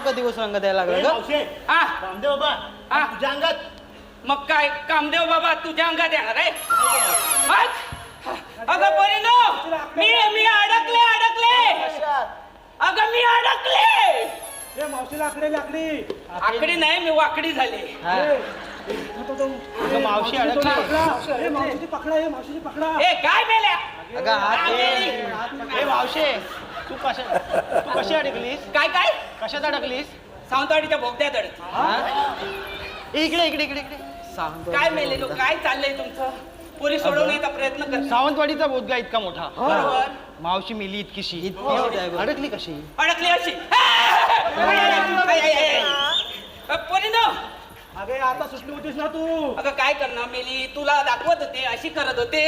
बाबा कधी रंग द्यायला लागला ग. मावशे रामदेव बाबा. तुझ्या अंगात. मग काय कामदेव बाबा तुझ्या अंगात येणार आहे? अगं परिणो मी मी अडकले अडकले. अगं मी अडकले. ए मावशी लाकडी लाकडी. आकडी नाही मी वाकडी झाली. अगं, मावशी अडकली. ए पकडा ए मावशीची पकडा. ए काय मेल्या? अगं हात. ए मावशे. तू कशा तू कशी अडकलीस? काय काय? कशात अडकलीस? सावंतवाडीच्या बोगद्यात अडक हा? इकडे इकडे इकडे इकडे. सावंतवाडी. काय मेले लोक काय चाललंय तुमचं? पुरी सोडवण्याचा प्रयत्न कर. सावंतवाडीचा बोधगा इतका मोठा. बरोबर. मावशी मिली इतकीशी. अडकली कशी? अडकली अशी परिणो अगे आता सुटली होतीस ना तू. अगं काय करणार मेली? तुला दाखवत होते अशी करत होते.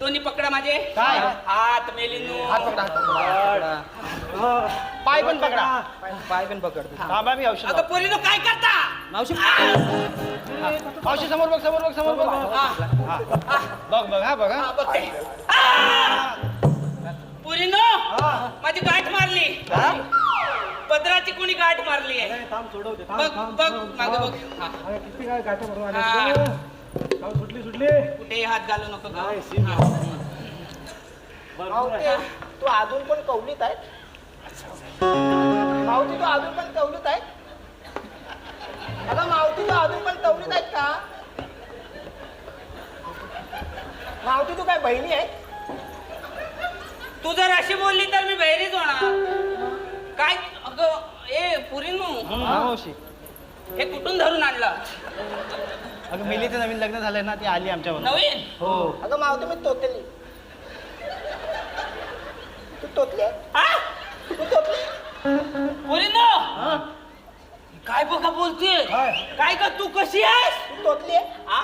दोन्ही पकडा माझे. काय? हात मेली हात पकडा, हात पकडा, पकडा. पाय पण पकडा. पाय पण पकडतो थांबा मी औषध अगं. पोरीनो काय करता? मावशी. मावशी समोर बघ समोर बघ समोर बघ. हा. बघ बघ हा बघ हा, हा बघते. आ! पोरीनो माझी गाठ मारली. पदराची कोणी गाठ मारली आहे? थांब सोडवते थांब बघ थांब बघ थांब, मागे थांब. बघ. हा. अगे, किती काय गाठ्या भरून हा. आल्या थांब, सुटली सुटली. कुठे हात घालू नको हा. तू अजून पण कवलीत आहे? मावती तू अजून पण कवलीत आहे? अगं मावती तू अजून पण कवलीत आहेत का? मावती तू काय बहिणी आहे? तू जर अशी बोलली तर मी बहिरीच होणार. काय? अगं ए पुरीनो. हा, मावशी हे कुठून धरून आणलं? अगं मिलीचं नवीन लग्न झालंय ना ती आली आमच्या नवीन? हो. अगं मावती मी तोतली. तू तोतली? हा? तू तोतली पोरीनो. काय बघा बोलते काय? काय का तू कशी आहेस? तू तोतली आहे? हा?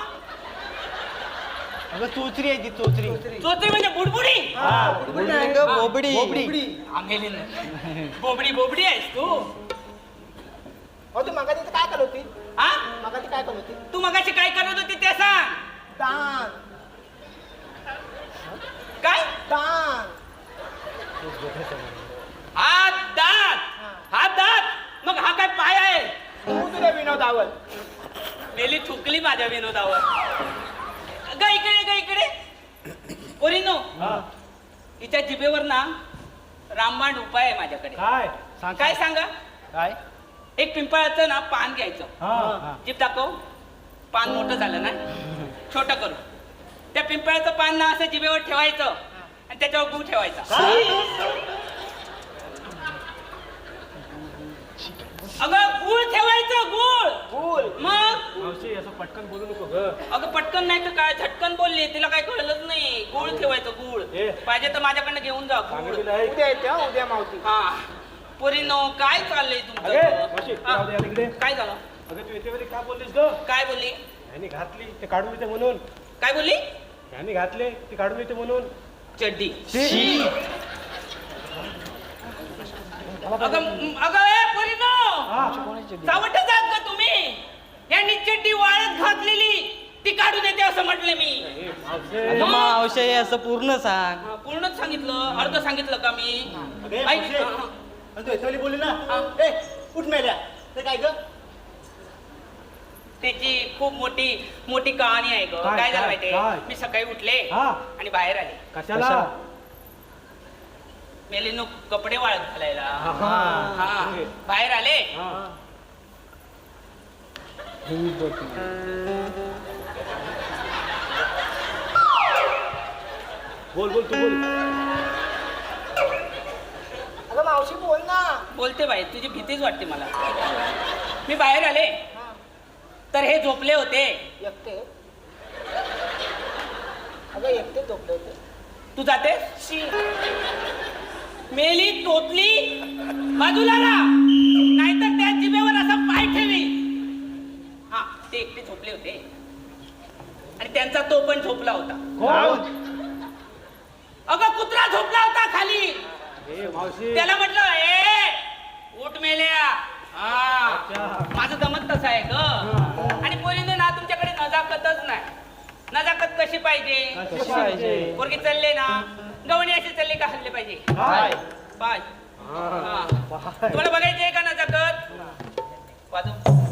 अगं चोचरी आहे ती चोचरी चोत्री म्हणजे बुडबुडी? बोबडी ग, बोबडी. हा, नाही. बोबडी बोबडी आहेस तू. हो तू मगा तिथे काय करत होती? हा? मगा ती काय करत होती? तू मगाशी काय करत होती ते सांग. दान काय? दान हात दात. हात दात. मग हा काय पाय आहे? तू तुझ्या विनोदावर. मेली थुकली माझ्या विनोदावर. ग इकडे ग इकडे. पोरीनो हा, हिच्या जिभेवर ना रामबाण उपाय आहे माझ्याकडे. काय? सांग काय सांगा. काय? एक पिंपळाचं ना पान घ्यायचं. हा जीप दाखव. पान मोठं झालं ना? छोटं करू. त्या पिंपळाचं पान ना असं जिभेवर ठेवायचं आणि त्याच्यावर गुळ ठेवायचा. अगं गुळ ठेवायचं गुळ. फुल मग? पटकन बोलू नको ग. अगं पटकन नाही तर काय? झटकन बोलली. तिला काय कळलंच नाही. गुळ ठेवायचं गुळ. ए. पाहिजे तर माझ्याकडनं घेऊन जा गुळ. सांगितलेलं आहे. उद्या येते हा उद्या मावती हा. पोरीनो काय चाललंय अगे तुमचं राहू दे आता इकडे. काय झालं? अगं तू येते वेळी काय बोललीस ग? काय बोलली? यांनी घातली ते काढून येते म्हणून. काय बोलली? यांनी घातले ते काढून येते म्हणून. चड्डी. शी. अगं म- अगं ए पोरीनो हा. सावट जात का तुम्ही? यांनी चड्डी वाळत घातलेली. ती काढून येते असं म्हटले मी. मावशे हे असं पूर्ण सांग. हा, पूर्णच सांगितलं. अर्ध सांगितलं का मी? ऐक. हा, तू येतवली बोलली ना? हा. ए उठ मेल्या. ते काय ग? त्याची खूप मोठी मोठी कहाणी आहे ग. काय, काय झालं काय, माहितीये? काय? मी सकाळी उठले हा. आणि बाहेर आले. कशाला? कशा? मेलीनो कपडे वाळत घालायला. हा. हा. बाहेर आले. हा. बोल बोल तू बोल. अगं मावशी बोल ना. बोलते बाई तुझी भीतीच वाटते मला. मी बाहेर आले. तर हे झोपले होते. एकटे. अगं एकटे झोपले होते. तू जाते शी. मेली तोतली बाजूला राहा. ते एकटे झोपले होते. आणि त्यांचा तो पण झोपला होता. कोण अगं कुत्रा झोपला होता खाली. त्याला म्हटलं ए उठ मेल्या. हा. माझं जमत तसं आहे ग. आणि पोरीने ना तुमच्याकडे नजाकतच नाही. नजाकत कशी पाहिजे? पोरगी चालले ना गवणी अशी चालली का हल्ले पाहिजे? हा. तुम्हाला बघायची का नजाकत? वाजव.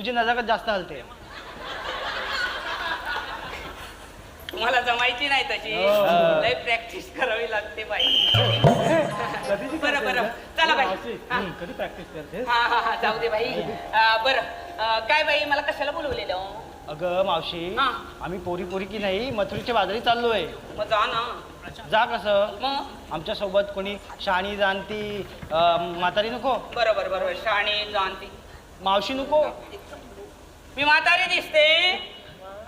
तुझी नजाकत जास्त हलते. तुम्हाला जमायची नाही तशी. हो. लय प्रॅक्टिस करावी लागते बाई. बरं, बरं. चला बाई. हं, कधी प्रॅक्टिस करते हा हा हा जाऊ दे बाई. अं, बरं. अं, काय बाई मला कशाला बोलवलेलं? अगं मावशी हा. आम्ही पोरी पोरी की नाही मथुरीच्या बाजारी चाललोय. मग जा ना. जा कसं? मग? आमच्यासोबत कोणी शाणी जाणती अं, म्हातारी नको? बरोबर बरोबर. शाणे जाणती. मावशी नको? मी म्हातारी दिसते.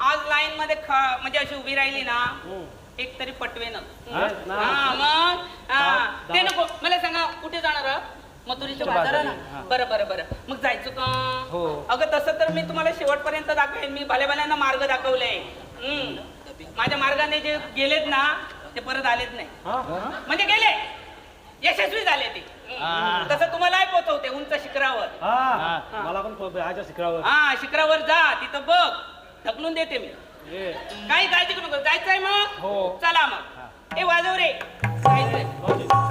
आज लाईन मध्ये म्हणजे अशी उभी राहिली ना एक तरी पटवे हा? मग हा. ते नको मला सांगा कुठे जाणार? मथुरीच्या च्या बाजाराला? बाजारी. बरं बरं बरं. मग जायचं का? हो. अगं तसं तर मी तुम्हाला शेवटपर्यंत दाखवेन. मी भल्या भल्यांना मार्ग दाखवलाय. माझ्या मार्गाने जे गेलेत ना ते परत आलेत नाही? म्हणजे गेले. यशस्वी झाले ते. हा. तसं तुम्हालाही पोचवते उंच शिखरावर. हा. हा. मला पण प- शिखरावर. हा शिखरावर जा तिथं बघ. ढकलून देते मी. काही काळजी करू नको. जायचंय मग? हो. चला मग. ए वाजव रे. जायचंय. हा.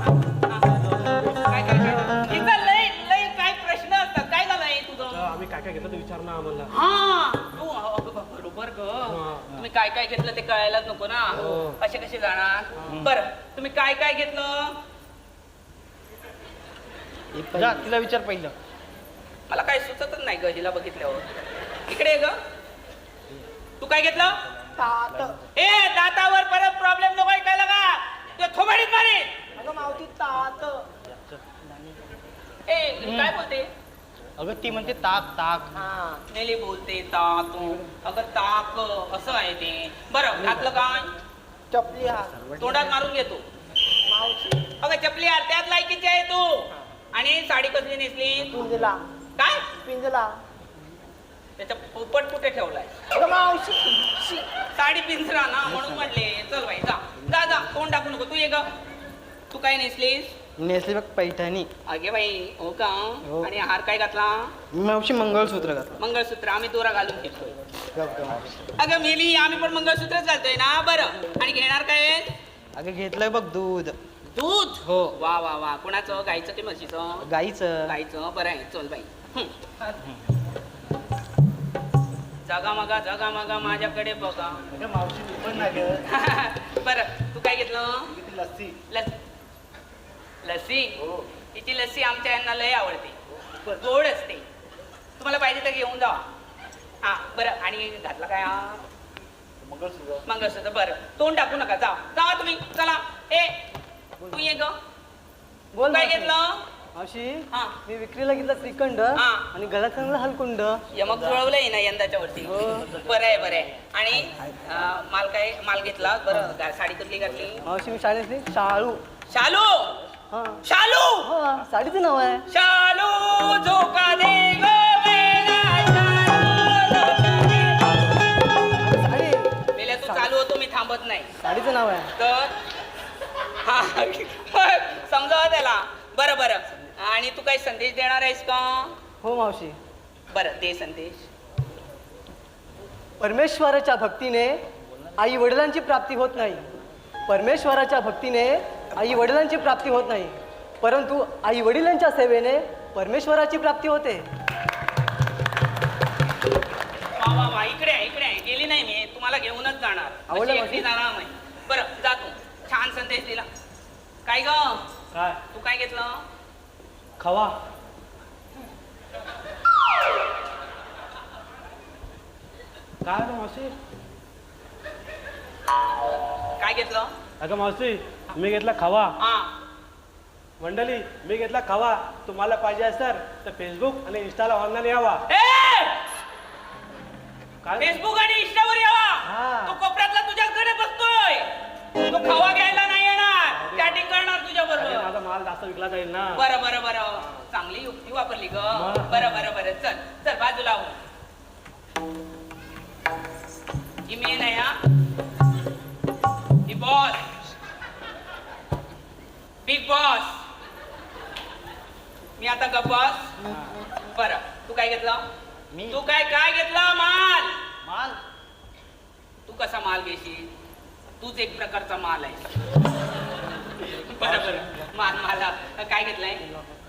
काय काय लय लय काय प्रश्न असतात. काय झालंय तुझं? आम्ही काय काय घेतलं ते विचार ना आम्हाला. हा. तू अगं बा- बरोबर ग. हा. तुम्ही काय काय घेतलं ते कळायलाच नको ना. हो. असे कसे जाणार? बरं. तुम्ही काय काय घेतलं? जा तिला विचार पहिलं. मला काय सुचतच नाही ग हिला बघितल्यावर. इकडे ये ग. तू काय घेतलं? तात ए दातावर परत प्रॉब्लेम नको ऐकायला का? तुझ्या थोबाडीत मारे. अगं मावती तात ए ही काय बोलते? अगं ती म्हणते ताक ताक. हा नेली बोलते ताक अगं ताक असं आहे ते. बरं घातलं काय चपली हा तोंडात मारून घेतो मावशी. अगं चपली यार त्यात लायकीची आहे तू. आणि साडी कसली नेसली? पिंजला. काय? पिंजला. त्याच्या पोपट कुठे ठेवलाय? मावशी. साडी पिंजरा ना म्हणून म्हणले चल बाई जा. जा जा तोंड टाकू नको? तू ये ग. तू काय नेसलीस? नेसली बघ पैठणी. अगे बाई हो का? हो. आणि हार काय घातला? मावशी मंगळसूत्र घातलं. मंगळसूत्र आम्ही दोरा घालून घेतोय. गप गप मावशी. अगं मिली आम्ही पण मंगळसूत्रच घालतोय ना? बरं. आणि घेणार काय? अगं घेतलंय बघ दूध. दूध? हो. वा वा वा. कोणाचं? गाईचं की म्हशीचं? गाईचं. गाईचं. बरं आहे. चल बाई. हं. जागा मगा जागा मगा माझ्याकडे बघा. मावशी तू पण नाही गं. बरं तू काय घेतलं? किती लस्सी. लस लस्सी? हो. तिची लस्सी आमच्या यांना लय आवडते. गोड असते. तुम्हाला पाहिजे तर घेऊन जा हा बरं. आणि घातला काय? हा? मंगळसूत्र. मंगळसूत्र. बरं. तोंड टाकू नका. जा. जा तुम्ही. चला. ए तू ये ग. बोल काय. घेतलं? मावशी हा. मी विक्रीला घेतला श्रीखंड हा. आणि गळा चांगला हलकुंड. यमक जुळवलंय ना यंदाच्या वरती हो. बरं आहे बरं आहे आणि अं, माल काय माल घेतला? बरं गा- साडी कुठली घातली? मावशी मी शाळेतली शाळू. शालू! हा. शालू! हा साडीचं नाव आहे. शालू झोका दे गो शालू. झोका दे. साडी. मेल्या तू चालू होतो मी थांबत नाही. साडीचं नाव आहे. तर हा समजावं त्याला. बरं बरं. आणि तू काही संदेश देणार आहेस का? हो मावशी. बरं दे संदेश. परमेश्वराच्या भक्तीने आई वडिलांची प्राप्ती होत नाही. परमेश्वराच्या भक्तीने आई वडिलांची प्राप्ती होत नाही. परंतु आई वडिलांच्या सेवेने परमेश्वराची प्राप्ती होते. वा वा वा. इकडे आहे इकडे आहे. गेली नाही मी. तुम्हाला घेऊनच जाणार. आवडलं अशी जाणार नाही बरं जा तू. छान संदेश दिला. काय ग? काय? तू काय घेतलं? खवा. काय रे मावशी? काय घेतलं? अगं मावशी मी घेतला खवा. हा. मंडळी मी घेतला खवा. तुम्हाला पाहिजे असेल तर फेसबुक आणि इंस्टाला ऑनलाईन यावा! काय? फेसबुक आणि इंस्टावर यावा. हा. तो कोपऱ्यातला तुझ्याकडे बसतोय. तो खवा घ्यायला माझा माल जास्त विकला जाईल ना. बरं बरं बरं. चांगली युक्ती वापरली ग. मग? बरं बरं बरं. चल चल बाजूला हो. ही मेन आहे हा. ही बॉस बिग बॉस मी आता गप्पस बर. तू काय घेतलं? तू काय काय घेतलं? माल. माल? तू कसा माल घेशील? तूच एक प्रकारचा माल आहे. बरं बरं माल मला काय घेतलंय?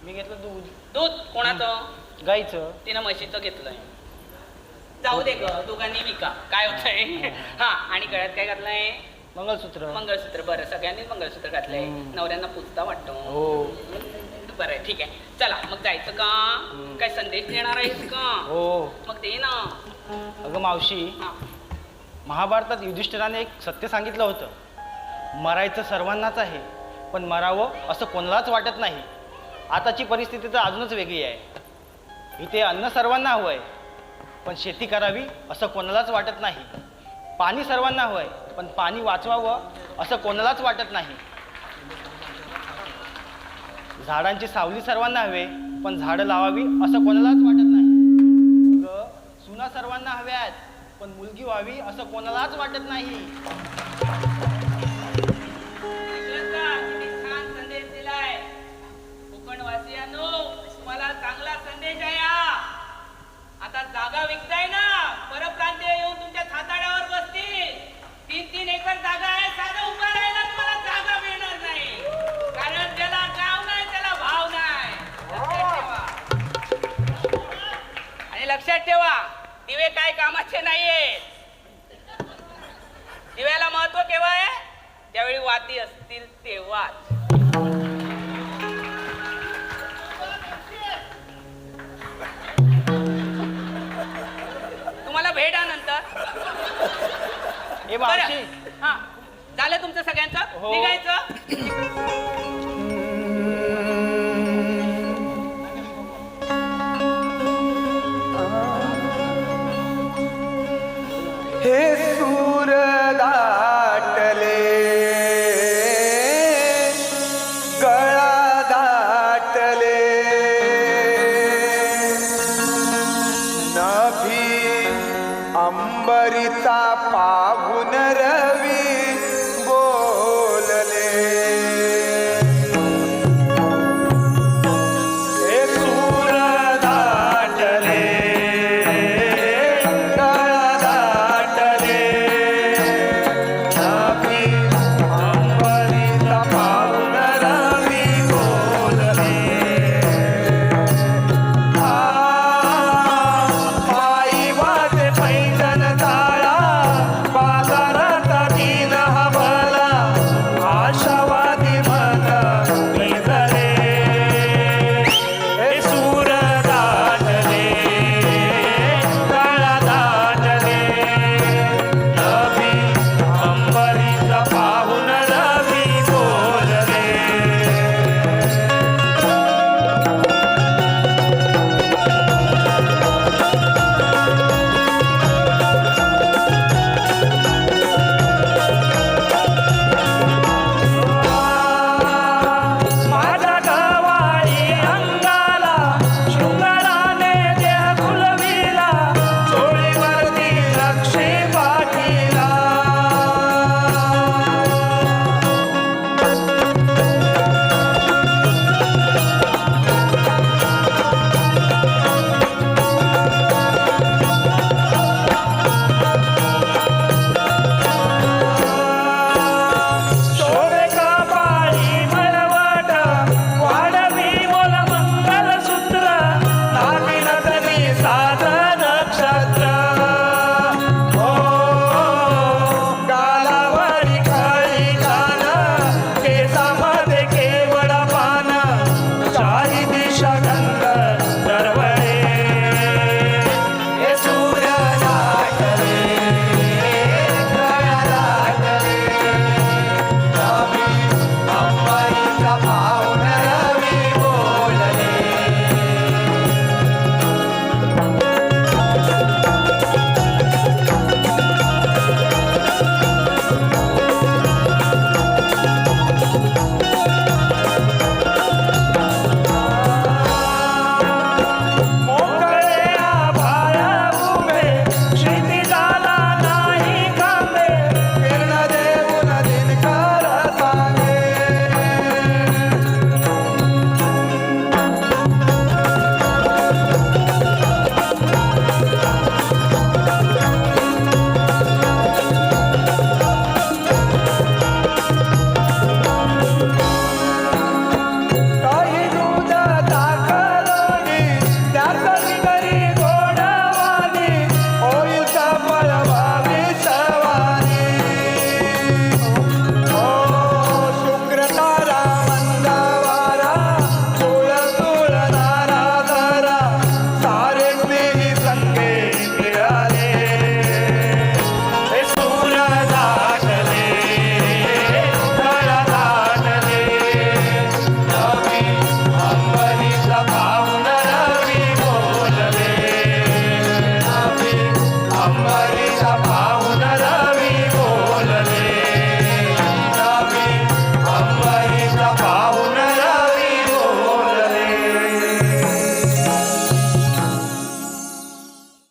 मी घेतलं दूध. दूध? कोणाचं? गाईचं. तिनं म्हशीचं घेतलंय. जाऊ दे ग दोघांनी विका. काय होतंय? हा आणि गळ्यात काय घातलंय? मंगळसूत्र. मंगळसूत्र. बरं सगळ्यांनीच मंगळसूत्र घातलंय. नवऱ्यांना पुजता वाटतं. हो. बरं आहे, ठीक आहे. चला मग जायचं का? काय संदेश देणार आहेस का? हो. मग दे ना. अगं मावशी. हा. महाभारतात युधिष्ठिराने एक सत्य सांगितलं होतं. मरायचं सर्वांनाच आहे. पण मरावं असं कोणालाच वाटत नाही. आताची परिस्थिती तर अजूनच वेगळी आहे. इथे अन्न सर्वांना हवं आहे पण शेती करावी असं कोणालाच वाटत नाही. पाणी सर्वांना हवं आहे पण पाणी वाचवावं असं कोणालाच वाटत नाही. झाडांची सावली सर्वांना हवे पण झाडं लावावी असं कोणालाच वाटत नाही. सुना सर्वांना हव्यात पण मुलगी व्हावी असं कोणालाच वाटत नाही. मावशी हा. झालं तुमचं सगळ्यांचं? हो. निघायचं? अंबरीचा पाहुन रवी.